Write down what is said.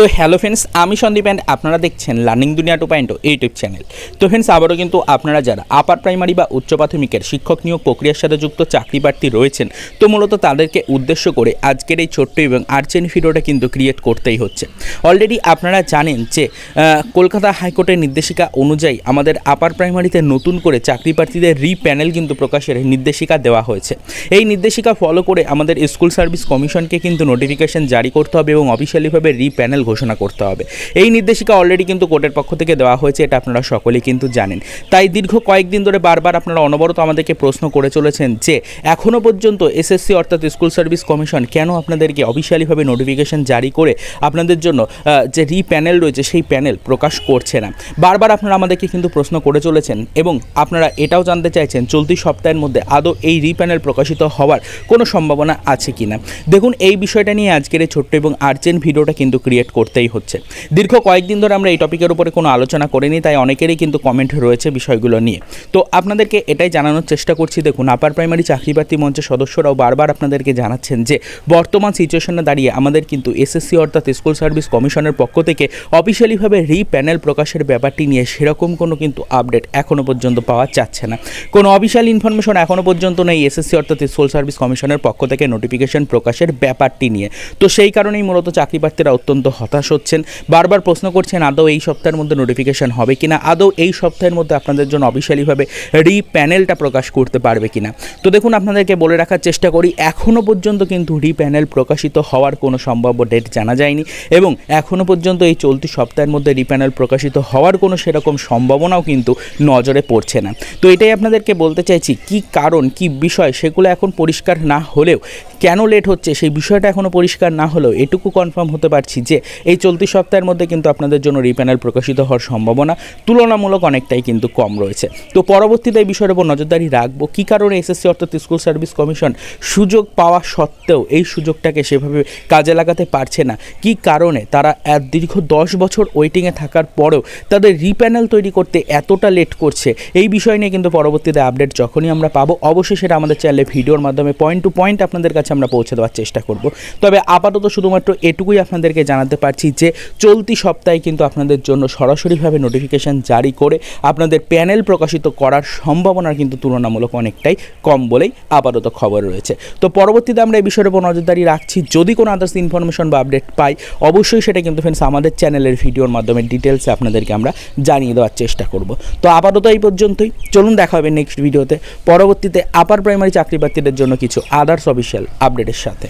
তো hello friends আমি Sandeep and আপনারা দেখছেন learning Duniya two point YouTube channel তো ফ্রেন্ডস আবারও কিন্তু আপনারা যারা আপার প্রাইমারি বা উচ্চ প্রাথমিকের শিক্ষক নিয়োগ প্রক্রিয়ার সাথে যুক্ত চাকরি প্রার্থী রয়েছেন, তো মূলত তাদেরকে উদ্দেশ্য করে আজকের এই ছোট্ট এবং আর্জেন্ট ভিডিওটা কিন্তু ক্রিয়েট করতেই হচ্ছে। অলরেডি আপনারা জানেন যে কলকাতা হাইকোর্টের নির্দেশিকা অনুযায়ী আমাদের আপার প্রাইমারিতে নতুন করে চাকরি প্রার্থীদের রি প্যানেল কিন্তু প্রকাশের নির্দেশিকা দেওয়া হয়েছে। এই নির্দেশিকা ফলো করে আমাদের স্কুল সার্ভিস কমিশনকে কিন্তু নোটিফিকেশন জারি করতে হবে এবং অফিসিয়ালিভাবে রি প্যানেল ঘোষণা করতে হবে। এই নির্দেশিকা অলরেডি কিন্তু কোর্টের পক্ষ থেকে দেওয়া হয়েছে, এটা আপনারা সকলেই কিন্তু জানেন। তাই দীর্ঘ কয়েকদিন ধরে বারবার আপনারা অনবরত আমাদেরকে প্রশ্ন করে চলেছেন যে এখনও পর্যন্ত এসএসসি অর্থাৎ স্কুল সার্ভিস কমিশন কেন আপনাদেরকে অফিসিয়ালিভাবে নোটিফিকেশন জারি করে আপনাদের জন্য যে রি প্যানেল রয়েছে, সেই প্যানেল প্রকাশ করছে না? বারবার আপনারা আমাদেরকে কিন্তু প্রশ্ন করে চলেছেন এবং আপনারা এটাও জানতে চাইছেন, চলতি সপ্তাহের মধ্যে আদৌ এই রি প্যানেল প্রকাশিত হওয়ার কোনো সম্ভাবনা আছে কি না দেখুন, এই বিষয়টা নিয়ে আজকের ছোট্ট এবং আর্জেন্ট ভিডিওটা কিন্তু ক্রিয়েট করতেই হচ্ছে। দীর্ঘ কয়েকদিন ধরে আমরা এই টপিকের উপরে কোনো আলোচনা করিনি, তাই অনেকেরই কিন্তু কমেন্ট রয়েছে বিষয়গুলো নিয়ে। তো আপনাদেরকে এটাই জানানোর চেষ্টা করছি, দেখুন আপার প্রাইমারি চাকরি প্রার্থী মঞ্চের সদস্যরাও বারবার আপনাদেরকে জানাচ্ছেন যে, বর্তমান সিচুয়েশনে দাঁড়িয়ে আমাদের কিন্তু এসএসসি অর্থাৎ স্কুল সার্ভিস কমিশনের পক্ষ থেকে অফিসিয়ালিভাবে রি প্যানেল প্রকাশের ব্যাপারটি নিয়ে সেরকম কোনো কিন্তু আপডেট এখনও পর্যন্ত পাওয়া যাচ্ছে না। কোনো অফিসিয়াল ইনফরমেশন এখনও পর্যন্ত নেই এসএসসি অর্থাৎ স্কুল সার্ভিস কমিশনের পক্ষ থেকে নোটিফিকেশন প্রকাশের ব্যাপারটি নিয়ে। তো সেই কারণেই মূলত চাকরি প্রার্থীরা অত্যন্ত হতাশ হচ্ছেন। বারবার প্রশ্ন করছেন, আদৌ এই সপ্তাহের মধ্যে নোটিফিকেশন হবে কিনা? আদৌ এই সপ্তাহের মধ্যে আপনাদের জন্য অফিসিয়ালিভাবে রি প্যানেলটা প্রকাশ করতে পারবে কিনা? তো দেখুন, আপনাদেরকে বলে রাখার চেষ্টা করি এখনও পর্যন্ত কিন্তু রি প্যানেল প্রকাশিত হওয়ার কোনো সম্ভাব্য ডেট জানা যায়নি এবং এখনও পর্যন্ত এই চলতি সপ্তাহের মধ্যে রি প্যানেল প্রকাশিত হওয়ার কোনো সেরকম সম্ভাবনাও কিন্তু নজরে পড়ছে না। তো এটাই আপনাদেরকে বলতে চাইছি, কি কারণ, কি বিষয়, সেগুলো এখন পরিষ্কার না হলেও, কেন লেট হচ্ছে, সেই বিষয়টা এখনও পরিষ্কার না হলেও, এটুকু কনফার্ম হতে পারছি যে এই চলতি সপ্তাহের মধ্যে কিন্তু আপনাদের জন্য রিপ্যানেল প্রকাশিত হওয়ার সম্ভাবনা তুলনামূলক অনেকটাই কিন্তু কম রয়েছে। তো পরবর্তীতে এই বিষয়ের উপর নজরদারি রাখব। কী কারণে এসএসসি অর্থাৎ স্কুল সার্ভিস কমিশন সুযোগ পাওয়া সত্ত্বেও এই সুযোগটাকে সেভাবে কাজে লাগাতে পারছে না? কী কারণে তারা দীর্ঘ দশ বছর ওয়েটিংয়ে থাকার পরেও তাদের রিপ্যানেল তৈরি করতে এতটা লেট করছে? এই বিষয় নিয়ে কিন্তু পরবর্তীতে আপডেট যখনই আমরা পাবো অবশ্যই সেটা আমাদের চ্যানেলে ভিডিওর মাধ্যমে পয়েন্ট টু পয়েন্ট আপনাদের কাছে আমরা পৌঁছে দেওয়ার চেষ্টা করব। তবে আপাতত শুধুমাত্র এটুকুই আপনাদেরকে জানাতে পারছি যে চলতি সপ্তাহে কিন্তু আপনাদের জন্য সরাসরিভাবে নোটিফিকেশান জারি করে আপনাদের প্যানেল প্রকাশিত করার সম্ভাবনা কিন্তু তুলনামূলক অনেকটাই কম বলেই আপাতত খবর রয়েছে। তো পরবর্তীতে আমরা এই বিষয়ের উপর নজরদারি রাখছি। যদি কোনো আদার্স ইনফরমেশন বা আপডেট পাই, অবশ্যই সেটা কিন্তু ফ্রেন্ডস আমাদের চ্যানেলের ভিডিওর মাধ্যমে ডিটেলসে আপনাদেরকে আমরা জানিয়ে দেওয়ার চেষ্টা করব। তো আপাতত এই পর্যন্তই। চলুন দেখা হবে নেক্সট ভিডিওতে পরবর্তীতে আপার প্রাইমারি চাকরি প্রার্থীদের জন্য কিছু আদার্স অফিসিয়াল আপডেটের সাথে।